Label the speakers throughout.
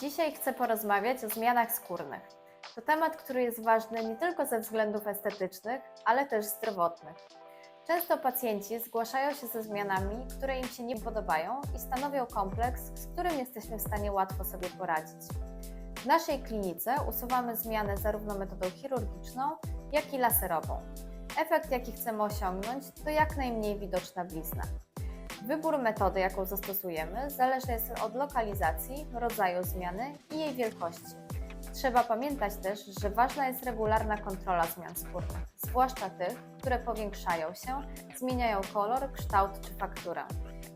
Speaker 1: Dzisiaj chcę porozmawiać o zmianach skórnych. To temat, który jest ważny nie tylko ze względów estetycznych, ale też zdrowotnych. Często pacjenci zgłaszają się ze zmianami, które im się nie podobają i stanowią kompleks, z którym jesteśmy w stanie łatwo sobie poradzić. W naszej klinice usuwamy zmiany zarówno metodą chirurgiczną, jak i laserową. Efekt, jaki chcemy osiągnąć, to jak najmniej widoczna blizna. Wybór metody, jaką zastosujemy, zależny jest od lokalizacji, rodzaju zmiany i jej wielkości. Trzeba pamiętać też, że ważna jest regularna kontrola zmian skórnych, zwłaszcza tych, które powiększają się, zmieniają kolor, kształt czy fakturę.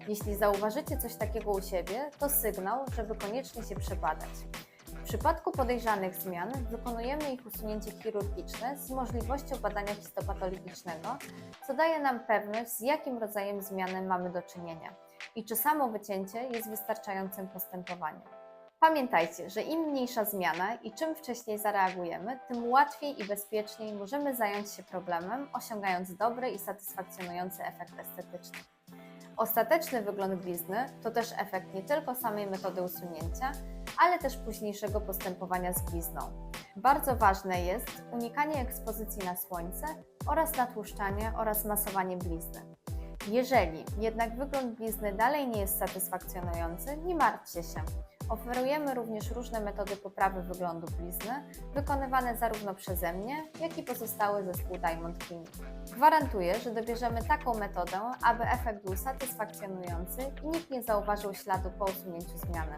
Speaker 1: Jeśli zauważycie coś takiego u siebie, to sygnał, żeby koniecznie się przebadać. W przypadku podejrzanych zmian wykonujemy ich usunięcie chirurgiczne z możliwością badania histopatologicznego, co daje nam pewność, z jakim rodzajem zmiany mamy do czynienia i czy samo wycięcie jest wystarczającym postępowaniem. Pamiętajcie, że im mniejsza zmiana i czym wcześniej zareagujemy, tym łatwiej i bezpieczniej możemy zająć się problemem, osiągając dobry i satysfakcjonujący efekt estetyczny. Ostateczny wygląd blizny to też efekt nie tylko samej metody usunięcia, ale też późniejszego postępowania z blizną. Bardzo ważne jest unikanie ekspozycji na słońce oraz natłuszczanie oraz masowanie blizny. Jeżeli jednak wygląd blizny dalej nie jest satysfakcjonujący, nie martwcie się. Oferujemy również różne metody poprawy wyglądu blizny, wykonywane zarówno przeze mnie, jak i pozostały zespół Diamond Clinic. Gwarantuję, że dobierzemy taką metodę, aby efekt był satysfakcjonujący i nikt nie zauważył śladu po usunięciu zmiany.